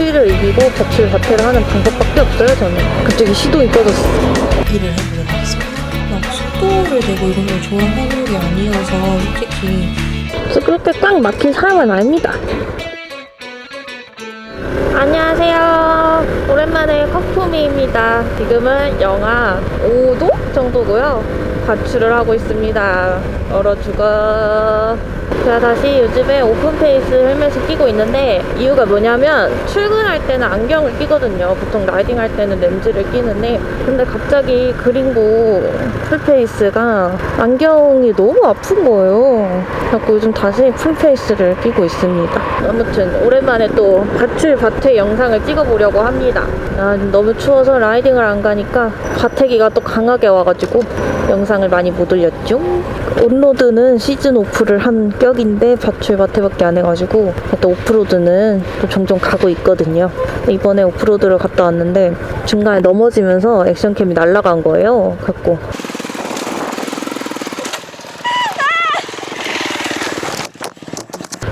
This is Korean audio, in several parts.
추위를 이기고 볕을 밭을 하는 방법밖에 없어요 저는. 갑자기 시동이 꺼졌어 일을 해보도록 하겠습니다. 막 속도를 내고 이런 걸 좋아하는 게 아니어서 솔직히. 그래서 그렇게 꽉 막힌 사람은 아닙니다. 안녕하세요. 오랜만에 커프미입니다. 지금은 영하 5도 정도고요 가출을 하고 있습니다. 얼어 죽어. 제가 다시 요즘에 오픈페이스 헬멧을 끼고 있는데 이유가 뭐냐면 출근할 때는 안경을 끼거든요. 보통 라이딩 할 때는 렌즈를 끼는데 근데 갑자기 그린고 풀페이스가 안경이 너무 아픈 거예요. 그래서 요즘 다시 풀페이스를 끼고 있습니다. 아무튼 오랜만에 또 밭을 밭에 영상을 찍어보려고 합니다. 아, 너무 추워서 라이딩을 안 가니까 밭태기가 또 강하게 와가지고 영상을 많이 못 올렸죠. 온로드는 시즌 오프를 한 격인데 밭을 밭에밖에 안 해가지고 또 오프로드는 또 종종 가고 있거든요. 이번에 오프로드를 갔다 왔는데 중간에 넘어지면서 액션캠이 날아간 거예요 갖고.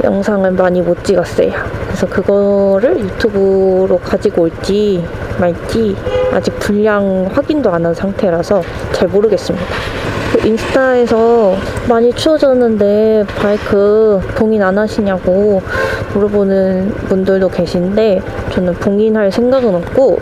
영상을 많이 못 찍었어요. 그래서 그거를 유튜브로 가지고 올지 말지 아직 분량 확인도 안 한 상태라서 잘 모르겠습니다. 그 인스타에서 많이 추워졌는데 바이크 봉인 안 하시냐고 물어보는 분들도 계신데 저는 봉인할 생각은 없고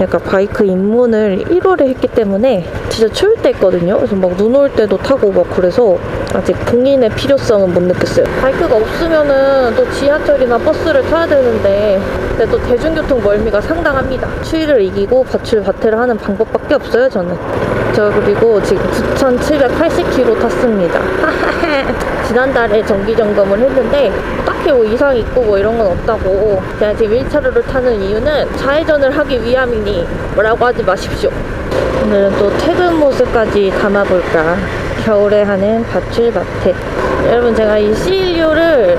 제가 바이크 입문을 1월에 했기 때문에 진짜 추울 때 했거든요. 그래서 막 눈 올 때도 타고 막 그래서 아직 봉인의 필요성은 못 느꼈어요. 바이크가 없으면은 또 지하철이나 버스를 타야 되는데 근데 또 대중교통 멀미가 상당합니다. 추위를 이기고 밭을 밭을 하는 방법밖에 없어요, 저는. 저 그리고 지금 9,780km 탔습니다. 지난달에 정기 점검을 했는데 딱히 뭐 이상 있고 뭐 이런 건 없다고 제가 지금 1차로를 타는 이유는 좌회전을 하기 위함이니 뭐라고 하지 마십시오. 오늘은 또 퇴근 모습까지 담아볼까. 겨울에 하는 밭을 밭에. 여러분 제가 이 CLU를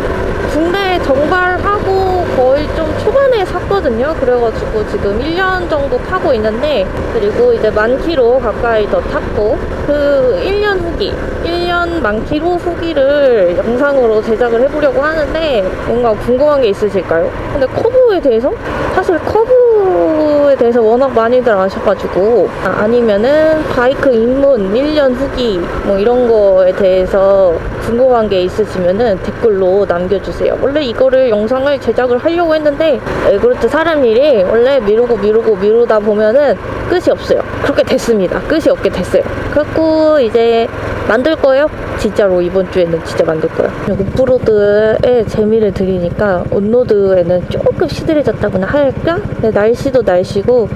국내에 정발하고 거의 좀 초반에 샀거든요. 그래가지고 지금 1년 정도 타고 있는데 그리고 이제 만 킬로 가까이 더 탔고 그 1년 후기, 1년 만 킬로 후기를 영상으로 제작을 해보려고 하는데 뭔가 궁금한 게 있으실까요? 근데 커브에 대해서? 사실 커브에 대해서 워낙 많이들 아셔가지고 아, 아니면은 바이크 입문 1년 후기 뭐 이런 거에 대해서 궁금한 게 있으시면은 댓글로 남겨주세요. 원래 이거를 영상을 제작을 하려고 했는데 에, 그렇죠 사람 일이 원래 미루고 미루고 미루다 보면은 끝이 없어요. 그렇게 됐습니다. 끝이 없게 됐어요. 그래갖고 이제 만들 거예요. 진짜로 이번 주에는 진짜 만들 거예요. 오프로드의 재미를 드리니까 온로드에는 조금 시들해졌다고나 할까? 날씨도 날씨고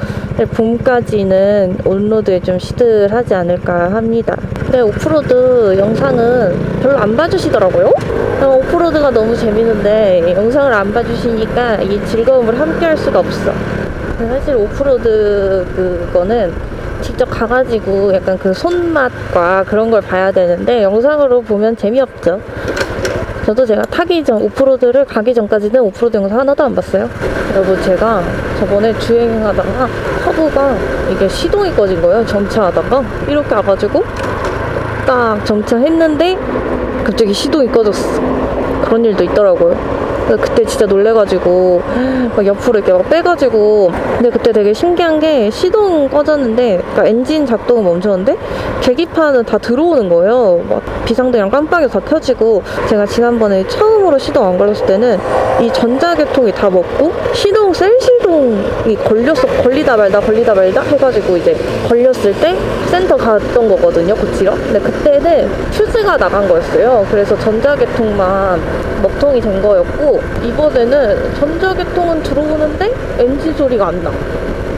봄까지는 온로드에 좀 시들하지 않을까 합니다. 근데 오프로드 영상은 별로 안 봐주시더라고요. 어, 오프로드가 너무 재밌는데 영상을 안 봐주시니까 이 즐거움을 함께 할 수가 없어. 사실 오프로드 그거는 직접 가가지고 약간 그 손맛과 그런 걸 봐야 되는데 영상으로 보면 재미없죠. 저도 제가 타기 전 오프로드를 가기 전까지는 오프로드 영상 하나도 안 봤어요. 여러분 제가 저번에 주행하다가 커브가 이게 시동이 꺼진 거예요. 정차하다가 이렇게 와가지고 딱 정차했는데 갑자기 시동이 꺼졌어. 그런 일도 있더라고요. 근데 그때 진짜 놀래가지고 막 옆으로 이렇게 막 빼가지고 근데 그때 되게 신기한 게 시동 꺼졌는데 그러니까 엔진 작동은 멈췄는데 계기판은 다 들어오는 거예요. 막 비상등이랑 깜빡이 다 켜지고 제가 지난번에 처음으로 시동 안 걸렸을 때는 이 전자계통이 다 먹고 시동 셀 시동이 걸렸어 걸리다 말다 걸리다 말다 해가지고 이제 걸렸을 때 센터 갔던 거거든요 고치러 근데 그때는 퓨즈가 나간 거였어요 그래서 전자계통만 먹통이 된 거였고 이번에는 전자계통은 들어오는데 엔진 소리가 안 나.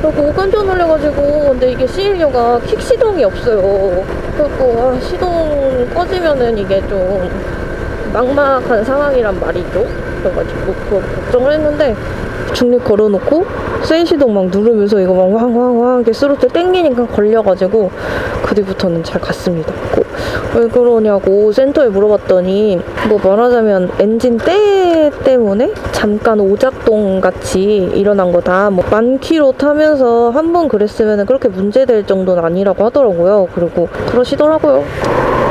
그리고 깜짝 놀래가지고 근데 이게 CLU가 킥 시동이 없어요. 그래갖고 아, 시동 꺼지면은 이게 좀 막막한 상황이란 말이죠. 그래가지고 그거 걱정을 했는데 중립 걸어놓고 센 시동 막 누르면서 이거 막 왕왕왕 이렇게 스로틀 땡기니까 걸려가지고 그 뒤부터는 잘 갔습니다. 그- 왜 그러냐고 센터에 물어봤더니 뭐 말하자면 엔진 때 때문에 잠깐 오작동 같이 일어난 거다. 뭐만 킬로 타면서 한 번 그랬으면 그렇게 문제될 정도는 아니라고 하더라고요. 그리고 그러시더라고요.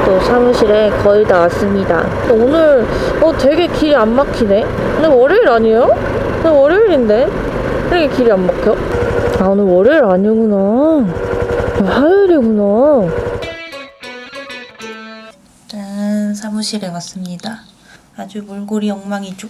또 사무실에 거의 다 왔습니다. 오늘 어 되게 길이 안 막히네. 근데 월요일 아니에요? 근데 월요일인데 이렇게 길이 안 막혀? 아 오늘 월요일 아니구나 아, 화요일이구나 짠 사무실에 왔습니다. 아주 몰골이 엉망이죠.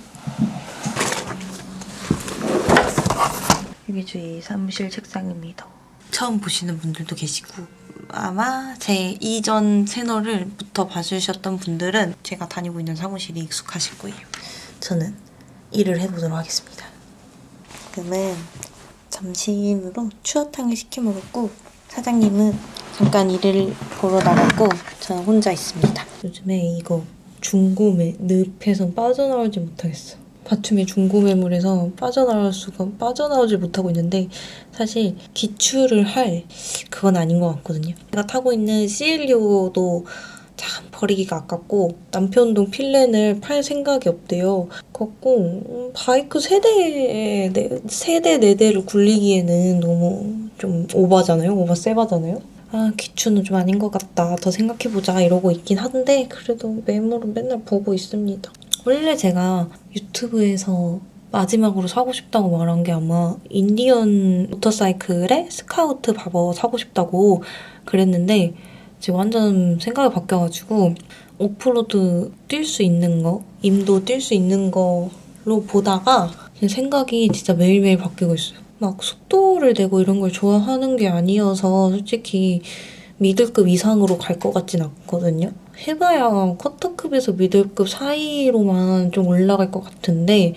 여기 저희 사무실 책상입니다. 처음 보시는 분들도 계시고 아마 제 이전 채널을부터 봐주셨던 분들은 제가 다니고 있는 사무실이 익숙하실 거예요. 저는 일을 해보도록 하겠습니다. 지금은 점심으로 추어탕을 시켜 먹었고 사장님은 잠깐 일을 보러 나갔고 저는 혼자 있습니다. 요즘에 이거 중고매 늪에서 빠져나오지 못하겠어. 바툼의 중고매물에서 빠져나올 수가 빠져나오지 못하고 있는데 사실 기출을 할 그건 아닌 것 같거든요. 제가 타고 있는 CLU도 참 버리기가 아깝고 남편동 필렌을 팔 생각이 없대요. 갖고 음, 바이크 세대 네, 세대 네 대를 굴리기에는 너무 좀 오바잖아요. 오바 세바잖아요. 아 기추는 좀 아닌 것 같다. 더 생각해보자 이러고 있긴 한데 그래도 매물은 맨날 보고 있습니다. 원래 제가 유튜브에서 마지막으로 사고 싶다고 말한 게 아마 인디언 모터사이클의 스카우트 바버 사고 싶다고 그랬는데 지금 완전 생각이 바뀌어가지고 오프로드 뛸 수 있는 거, 임도 뛸 수 있는 거로 보다가 생각이 진짜 매일매일 바뀌고 있어요. 막 속도를 내고 이런 걸 좋아하는 게 아니어서 솔직히 미들급 이상으로 갈 것 같진 않거든요. 해봐야 쿼터급에서 미들급 사이로만 좀 올라갈 것 같은데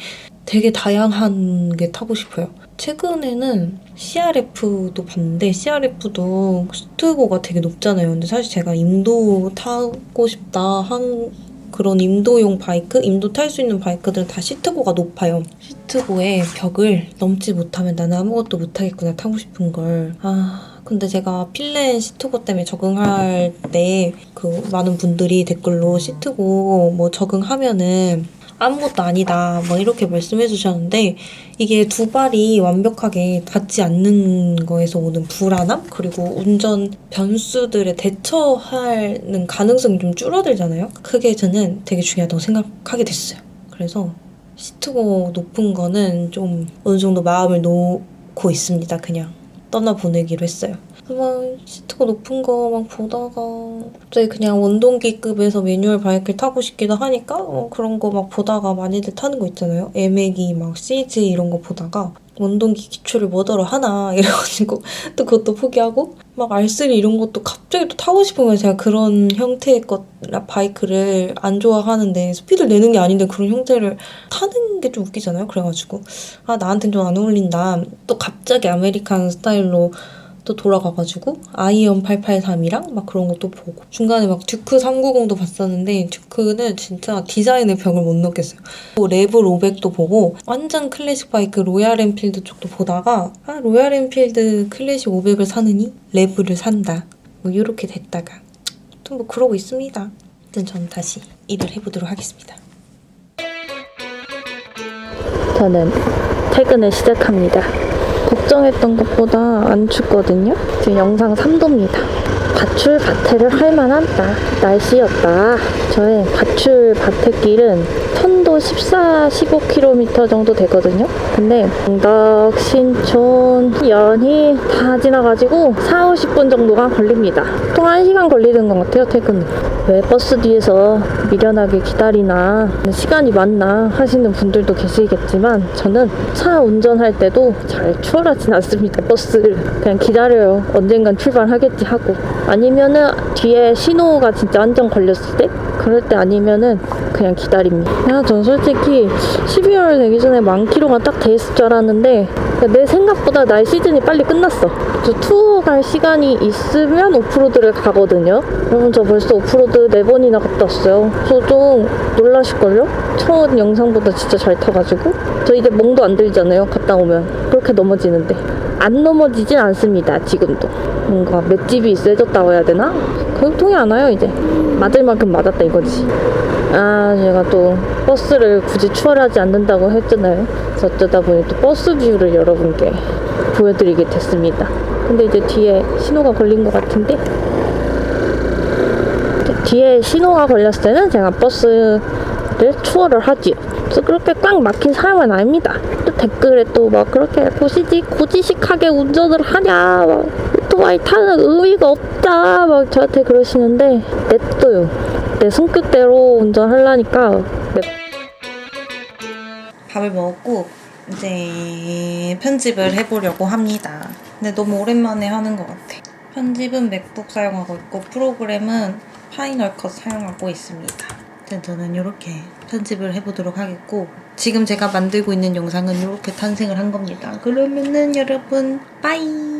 되게 다양한 게 타고 싶어요. 최근에는 CRF도 봤는데 CRF도 스트고가 되게 높잖아요. 근데 사실 제가 임도 타고 싶다 한 그런 임도용 바이크, 임도 탈 수 있는 바이크들은 다 시트고가 높아요. 시트고의 벽을 넘지 못하면 나는 아무것도 못하겠구나 타고 싶은 걸. 아 근데 제가 필렌 시트고 때문에 적응할 때 그 많은 분들이 댓글로 시트고 뭐 적응하면은 아무것도 아니다. 뭐 이렇게 말씀해 주셨는데 이게 두 발이 완벽하게 닿지 않는 거에서 오는 불안함 그리고 운전 변수들에 대처하는 가능성이 좀 줄어들잖아요. 그게 저는 되게 중요하다고 생각하게 됐어요. 그래서 시트고 높은 거는 좀 어느 정도 마음을 놓고 있습니다. 그냥 떠나 보내기로 했어요 막 시트가 높은 거 막 보다가 갑자기 그냥 원동기급에서 매뉴얼 바이크를 타고 싶기도 하니까 어, 그런 거 막 보다가 많이들 타는 거 있잖아요. 에메기 막 시즈 이런 거 보다가 원동기 기초를 뭐더러 하나 이래가지고 또 그것도 포기하고 막 R3 이런 것도 갑자기 또 타고 싶은 거예요. 제가 그런 형태의 것 바이크를 안 좋아하는데 스피드를 내는 게 아닌데 그런 형태를 타는 게 좀 웃기잖아요. 그래가지고 아 나한텐 좀안 어울린다. 또 갑자기 아메리칸 스타일로 또 돌아가가지고 아이언 883이랑 막 그런 것도 보고 중간에 막 듀크 390도 봤었는데 듀크는 진짜 디자인의 벽을 못 넘겠어요. 또 레블 500도 보고 완전 클래식 바이크 로얄 엔필드 쪽도 보다가 아 로얄 엔필드 클래식 500을 사느니 레블을 산다. 뭐 이렇게 됐다가 또 뭐 그러고 있습니다. 아무튼 저는 다시 일을 해보도록 하겠습니다. 저는 퇴근을 시작합니다. 걱정했던 것보다 안 춥거든요. 지금 영상 3도입니다. 밧줄 밭에를 할 만한 나, 날씨였다. 저의 밧줄 밭에길은 천도 14, 15km 정도 되거든요. 근데 영덕, 신촌, 연희 다 지나가지고 4, 50분 정도가 걸립니다. 보통 1시간 걸리는 것 같아요, 퇴근은. 왜 버스 뒤에서 미련하게 기다리나 시간이 많나 하시는 분들도 계시겠지만 저는 차 운전할 때도 잘 추월하진 않습니다 버스를 그냥 기다려요 언젠간 출발하겠지 하고 아니면은 뒤에 신호가 진짜 완전 걸렸을 때? 그럴 때 아니면은 그냥 기다립니다. 야, 전 솔직히 12월 되기 전에 만 킬로가 딱 돼 있을 줄 알았는데 내 생각보다 날 시즌이 빨리 끝났어. 저 투어 갈 시간이 있으면 오프로드를 가거든요. 여러분 저 벌써 오프로드 네 번이나 갔다 왔어요. 저 좀 놀라실걸요? 첫 영상보다 진짜 잘 타가지고. 저 이제 멍도 안 들잖아요 갔다 오면. 그렇게 넘어지는데 안 넘어지진 않습니다 지금도 뭔가 맷집이 세졌다고 해야 되나? 그 통이 안 와요 이제 맞을 만큼 맞았다 이거지 아 제가 또 버스를 굳이 추월하지 않는다고 했잖아요 어쩌다 보니 또 버스 뷰를 여러분께 보여드리게 됐습니다 근데 이제 뒤에 신호가 걸린 것 같은데 뒤에 신호가 걸렸을 때는 제가 버스를 추월을 하지요. 그래서 그렇게 꽉 막힌 사람은 아닙니다. 또 댓글에 또 막 그렇게 고시지 고지식하게 운전을 하냐 막 오토바이 타는 의미가 없다 막 저한테 그러시는데 냅둬요 내 성격대로 운전하려니까 냅- 밥을 먹었고 이제 편집을 해보려고 합니다. 근데 너무 오랜만에 하는 것 같아. 편집은 맥북 사용하고 있고 프로그램은 파이널 컷 사용하고 있습니다. 아무튼 저는 이렇게 편집을 해보도록 하겠고 지금 제가 만들고 있는 영상은 이렇게 탄생을 한 겁니다. 그러면은 여러분 빠이